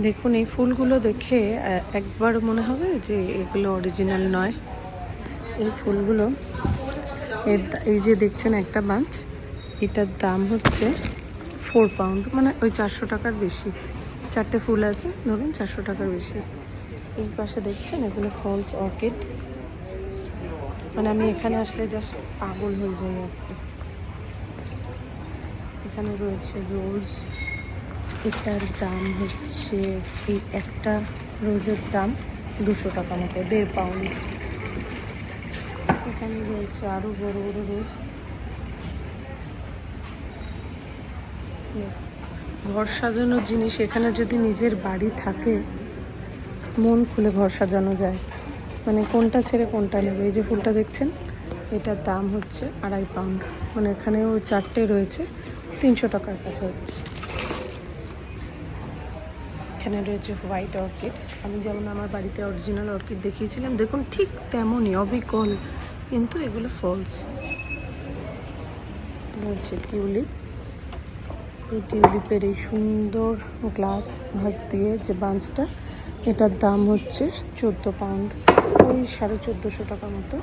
দেখুন, এই ফুলগুলো দেখে একবার মনে হবে যে এগুলো অরিজিনাল নয়। এই ফুলগুলো, এর এই যে দেখছেন একটা বাঞ্চ এটার দাম হচ্ছে ফোর পাউন্ড মানে ওই চারশো টাকার বেশি। চারটে ফুল আছে, ধরুন চারশো টাকার বেশি। এই পাশে দেখছেন, এগুলো ফলস অর্কিড মানে আমি এখানে আসলে জাস্ট পাগল হয়ে যাই আর কি। এখানে রয়েছে রোজ এটার দাম হচ্ছে এই একটা রোজের দাম দুশো টাকা মতো, দেড় পাউন্ড। এখানে রয়েছে আরও বড় বড় রোজ। ঘর সাজানোর জিনিস, এখানে যদি নিজের বাড়ি থাকে, মন খুলে ঘর সাজানো যায়। মানে কোনটা ছেড়ে কোনটা নেবে, এই যে ফুলটা দেখছেন, এটার দাম হচ্ছে আড়াই পাউন্ড। মানে এখানেও চারটে রয়েছে, তিনশো টাকার কাছাকাছি। এখানে রয়েছে হোয়াইট অর্কিড। আমি যেমন আমার বাড়িতে অরিজিনাল অর্কিড দেখিয়েছিলাম, দেখুন ঠিক তেমনই অবিকল, কিন্তু এগুলো ফলস রয়েছে টিউলিপ। এই টিউলিপের এই সুন্দর গ্লাস ভাঁজ দিয়ে যে বাঞ্চটা এটার দাম হচ্ছে চোদ্দ পাউন্ড ওই সাড়ে চোদ্দোশো টাকা মতো।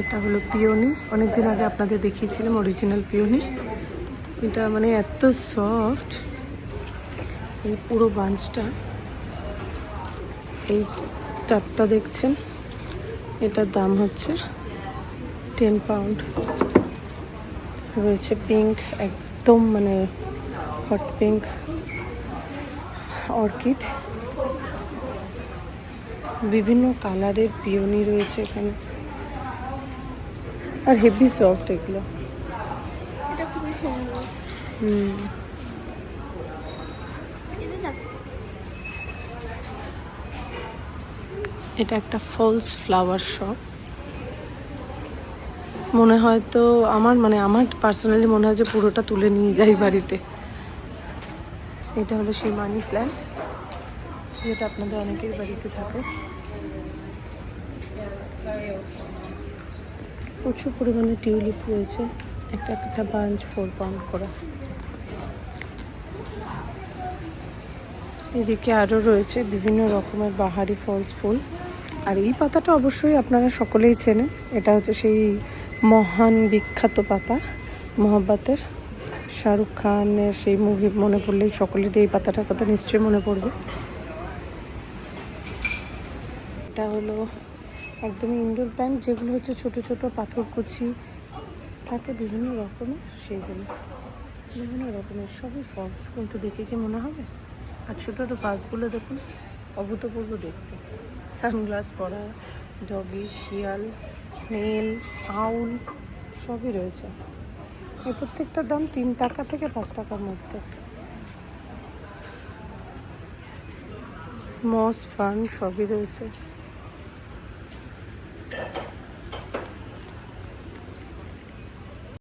এটা হলো পিওনি। অনেকদিন আগে আপনাদের দেখিয়েছিলাম অরিজিনাল পিওনি। এটা মানে এত সফট এই পুরো বাঞ্চটা এই টাপটা দেখছেন? এটার দাম হচ্ছে টেন পাউন্ড রয়েছে পিঙ্ক একদম মানে হট পিঙ্ক অর্কিড বিভিন্ন কালারের পিওনি রয়েছে এখানে। আর হেভি সফট এগুলো। এটা খুবই সুন্দর। হুম এটা একটা ফলস ফ্লাওয়ার শপ মনে হয় তো আমার মানে আমার পার্সোনালি মনে হয় যে পুরোটা তুলে নিয়ে যাই বাড়িতে। এটা হলো সেই মানি প্ল্যান্ট যেটা আপনাদের অনেকের বাড়িতে থাকে। প্রচুর পরিমাণে টিউলিপ রয়েছে। একটা একটা বাঞ্চ ফোর পাউন্ড করে। এদিকে আরও রয়েছে বিভিন্ন রকমের বাহারি ফলস ফুল। আর এই পাতাটা অবশ্যই আপনারা সকলেই চেনেন। এটা হচ্ছে সেই মহান বিখ্যাত পাতা, মোহাব্বতের শাহরুখ খানের সেই মুভি মনে পড়লেই সকলের এই পাতাটার কথা নিশ্চয়ই মনে পড়বে। এটা হলো একদমই ইনডোর প্ল্যান্ট যেগুলো হচ্ছে ছোট ছোট পাথরকুচি থাকে বিভিন্ন রকমের সেইগুলো বিভিন্ন রকমের সবই ফলস কিন্তু দেখে কি মনে হবে? আর ছোটো ছোটো গাছগুলো দেখুন, অভূতপূর্ব দেখতে। সানগ্লাস পরা ডগি শিয়াল স্নেল আউল সবই রয়েছে। এই প্রত্যেকটার দাম তিন টাকা থেকে পাঁচ টাকার মধ্যে। মস ফান সবই রয়েছে।